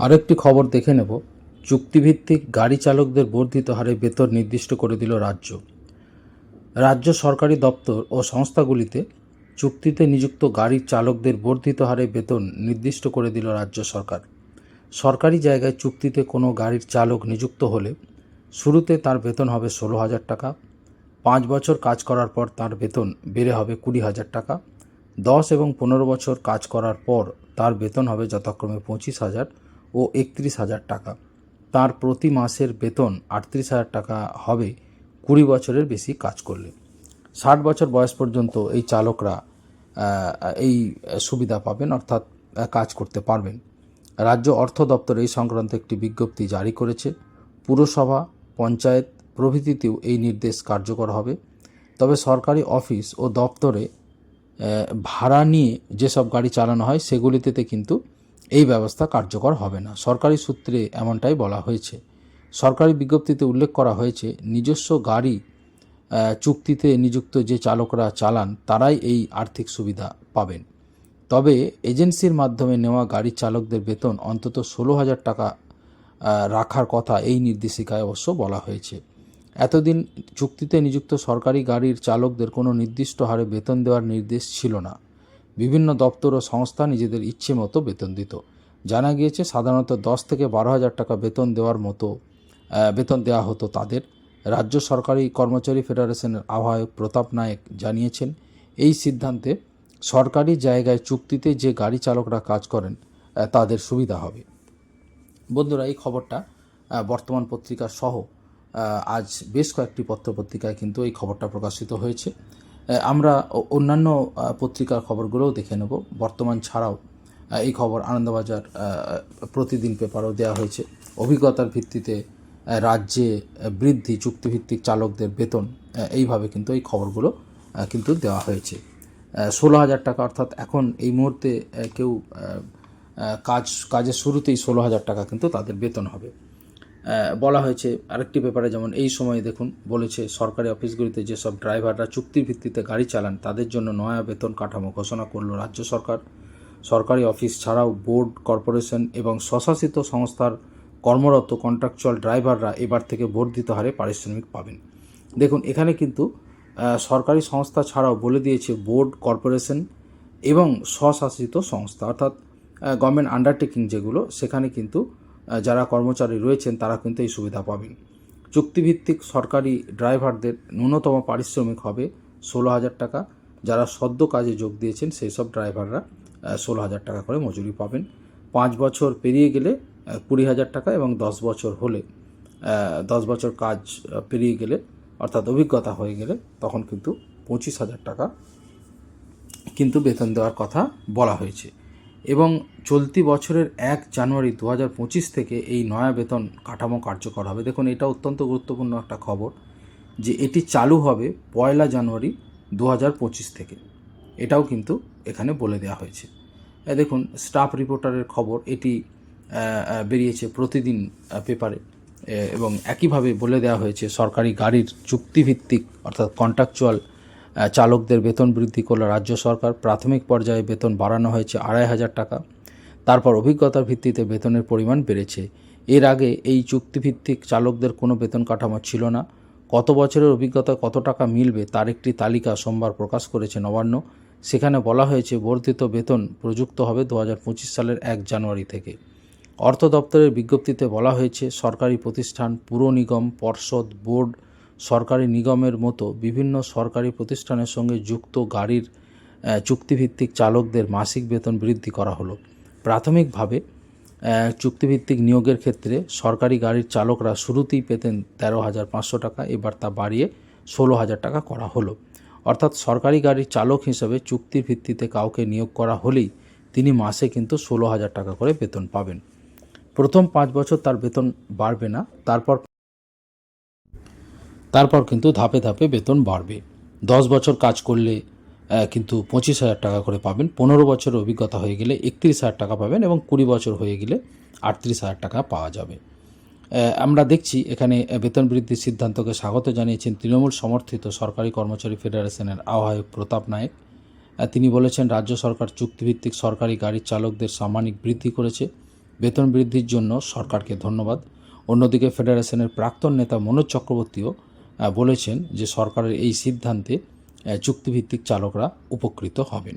আরেকটি খবর দেখে নেব। চুক্তিভিত্তিক গাড়ি চালকদের বর্ধিত হারে বেতন নির্দিষ্ট করে দিল রাজ্য। রাজ্য সরকারি দপ্তর ও সংস্থাগুলিতে চুক্তিতে নিযুক্ত গাড়ির চালকদের বর্ধিত হারে বেতন নির্দিষ্ট করে দিল রাজ্য সরকার। সরকারি জায়গায় চুক্তিতে কোনো গাড়ির চালক নিযুক্ত হলে শুরুতে তার বেতন হবে ষোলো হাজার টাকা, পাঁচ বছর কাজ করার পর তার বেতন বেড়ে হবে কুড়ি হাজার টাকা, দশ এবং পনেরো বছর কাজ করার পর তার বেতন হবে যথাক্রমে পঁচিশ হাজার ও একত্রিশ হাজার টাকা। তার প্রতি মাসের বেতন আটত্রিশ হাজার টাকা হবে। কুড়ি বছরের বেশি কাজ করলে। ষাট বছর বয়স পর্যন্ত এই চালকরা এই সুবিধা পাবেন, অর্থাৎ কাজ করতে পারবেন। রাজ্য অর্থ দপ্তর এই সংক্রান্ত একটি বিজ্ঞপ্তি জারি করেছে। পুরসভা, পঞ্চায়েত প্রভৃতিতেও এই নির্দেশ কার্যকর হবে। তবে সরকারি অফিস ও দপ্তরে ভাড়া নিয়ে যেসব গাড়ি চালানো হয়, সেগুলিতে কিন্তু এই ব্যবস্থা কার্যকর হবে না। সরকারি সূত্রে এমনটাই বলা হয়েছে। সরকারি বিজ্ঞপ্তিতে উল্লেখ করা হয়েছে, নিজস্ব গাড়ি চুক্তিতে নিযুক্ত যে চালকরা চালান, তারাই এই আর্থিক সুবিধা পাবেন। তবে এজেন্সির মাধ্যমে নেওয়া গাড়ির চালকদের বেতন অন্তত ষোলো হাজার টাকা রাখার কথা এই নির্দেশিকায় অবশ্য বলা হয়েছে। এতদিন চুক্তিতে নিযুক্ত সরকারি গাড়ির চালকদের কোনো নির্দিষ্ট হারে বেতন দেওয়ার নির্দেশ ছিল না। বিভিন্ন দপ্তর ও সংস্থা নিজেদের ইচ্ছে মতো বেতন দিত। জানা গিয়েছে, সাধারণত দশ থেকে বারো হাজার টাকা বেতন দেওয়ার মতো বেতন দেওয়া হতো তাদের। রাজ্য সরকারি কর্মচারী ফেডারেশনের আহ্বায়ক প্রতাপ নায়েক জানিয়েছেন, এই সিদ্ধান্তে সরকারি জায়গায় চুক্তিতে যে গাড়ি চালকরা কাজ করেন তাদের সুবিধা হবে। বন্ধুরা, এই খবরটা বর্তমান পত্রিকা সহ আজ বেশ কয়েকটি পত্রপত্রিকায় কিন্তু এই খবরটা প্রকাশিত হয়েছে। আমরা অন্যান্য পত্রিকার খবরগুলোও দেখে নেব। বর্তমান ছাড়াও এই খবর আনন্দবাজার প্রতিদিন পেপারও দেওয়া হয়েছে। অভিজ্ঞতার ভিত্তিতে রাজ্যে বৃদ্ধি, চুক্তিভিত্তিক চালকদের বেতন এইভাবে কিন্তু এই খবরগুলো কিন্তু দেওয়া হয়েছে। ষোলো হাজার টাকা, অর্থাৎ এখন এই মুহূর্তে কেউ কাজ, কাজের শুরুতেই ষোলো হাজার টাকা কিন্তু তাদের বেতন হবে। বলা হয়েছে আরেকটি ব্যাপারে, যেমন এই সময় দেখুন বলেছে সরকারি অফিসগুলিতে যেসব ড্রাইভাররা চুক্তির ভিত্তিতে গাড়ি চালান, তাদের জন্য নয়া বেতন কাঠামো ঘোষণা করল রাজ্য সরকার। সরকারি অফিস ছাড়াও বোর্ড, কর্পোরেশন এবং স্বশাসিত সংস্থার কর্মরত কন্ট্রাকচুয়াল ড্রাইভাররা এবার থেকে বর্ধিত হারে পারিশ্রমিক পাবেন। দেখুন, এখানে কিন্তু সরকারি সংস্থা ছাড়াও বলে দিয়েছে বোর্ড, কর্পোরেশন এবং স্বশাসিত সংস্থা, অর্থাৎ গভর্নমেন্ট আন্ডারটেকিং যেগুলো, সেখানে কিন্তু যারা কর্মচারী রয়েছেন, তারা কিন্তু এই সুবিধা পাবেন। চুক্তিভিত্তিক সরকারি ড্রাইভারদের ন্যূনতম পারিশ্রমিক হবে ষোলো হাজার টাকা। যারা সদ্য কাজে যোগ দিয়েছেন, সেই সব ড্রাইভাররা ষোলো হাজার টাকা করে মজুরি পাবেন। পাঁচ বছর পেরিয়ে গেলে কুড়ি হাজার টাকা এবং দশ বছর হলে দশ বছর কাজ পেরিয়ে গেলে, অর্থাৎ অভিজ্ঞতা হয়ে গেলে, তখন কিন্তু পঁচিশ হাজার টাকা কিন্তু বেতন দেওয়ার কথা বলা হয়েছে। এবং চলতি বছরের এক জানুয়ারি দু হাজার পঁচিশ থেকে এই নয়া বেতন কাঠামো কার্যকর হবে। দেখুন, এটা অত্যন্ত গুরুত্বপূর্ণ একটা খবর যে এটি চালু হবে পয়লা জানুয়ারি দু হাজার পঁচিশ থেকে। এটাও কিন্তু এখানে বলে দেওয়া হয়েছে। দেখুন, স্টাফ রিপোর্টারের খবর, এটি বেরিয়েছে প্রতিদিন পেপারে। এবং একইভাবে বলে দেওয়া হয়েছে, সরকারি গাড়ির চুক্তিভিত্তিক, অর্থাৎ কন্ট্রাকচুয়াল চালকদের বেতন বৃদ্ধি করল রাজ্য সরকার প্রাথমিক পর্যায়ে বেতন বাড়ানো হয়েছে আড়াই হাজার টাকা। তারপর অভিজ্ঞতার ভিত্তিতে বেতনের পরিমাণ বেড়েছে। এর আগে এই চুক্তিভিত্তিক চালকদের কোনো বেতন কাঠামো ছিল না। কত বছরের অভিজ্ঞতা কত টাকা মিলবে তার একটি তালিকা সোমবার প্রকাশ করেছে নবান্ন। সেখানে বলা হয়েছে, বর্ধিত বেতন প্রযুক্ত হবে দু হাজার পঁচিশ সালের এক জানুয়ারি থেকে। অর্থ দপ্তরের বিজ্ঞপ্তিতে বলা হয়েছে, সরকারি প্রতিষ্ঠান পুর নিগম, পর্ষদ, বোর্ড সরকারি নিগমের মতো বিভিন্ন সরকারি প্রতিষ্ঠানের সঙ্গে যুক্ত গাড়ির চুক্তিভিত্তিক চালকদের মাসিক বেতন বৃদ্ধি করা হলো। প্রাথমিকভাবে চুক্তিভিত্তিক নিয়োগের ক্ষেত্রে সরকারি গাড়ির চালকরা শুরুতেই পেতেন তেরো হাজার পাঁচশো টাকা, এবার তা বাড়িয়ে ষোলো হাজার টাকা করা হলো। অর্থাৎ সরকারি গাড়ির চালক হিসেবে চুক্তির ভিত্তিতে কাউকে নিয়োগ করা হলেই তিনি মাসে কিন্তু ষোলো হাজার টাকা করে বেতন পাবেন। প্রথম পাঁচ বছর তার বেতন বাড়বে না, তারপর তারপর কিন্তু ধাপে ধাপে বেতন বাড়বে। দশ বছর কাজ করলে কিন্তু পঁচিশ হাজার টাকা করে পাবেন। পনেরো বছরের অভিজ্ঞতা হয়ে গেলে একত্রিশ হাজার টাকা পাবেন এবং কুড়ি বছর হয়ে গেলে আটত্রিশ হাজার টাকা পাওয়া যাবে। আমরা দেখছি এখানে বেতন বৃদ্ধির সিদ্ধান্তকে স্বাগত জানিয়েছেন তৃণমূল সমর্থিত সরকারি কর্মচারী ফেডারেশনের আহ্বায়ক প্রতাপ নায়েক। তিনি বলেছেন, রাজ্য সরকার চুক্তিভিত্তিক সরকারি গাড়ির চালকদের সাম্মানিক বৃদ্ধি করেছে। বেতন বৃদ্ধির জন্য সরকারকে ধন্যবাদ। অন্যদিকে ফেডারেশনের প্রাক্তন নেতা মনোজ চক্রবর্তীও বলেছেন যে সরকারের এই সিদ্ধান্তে চুক্তিভিত্তিক চালকরা উপকৃত হবেন।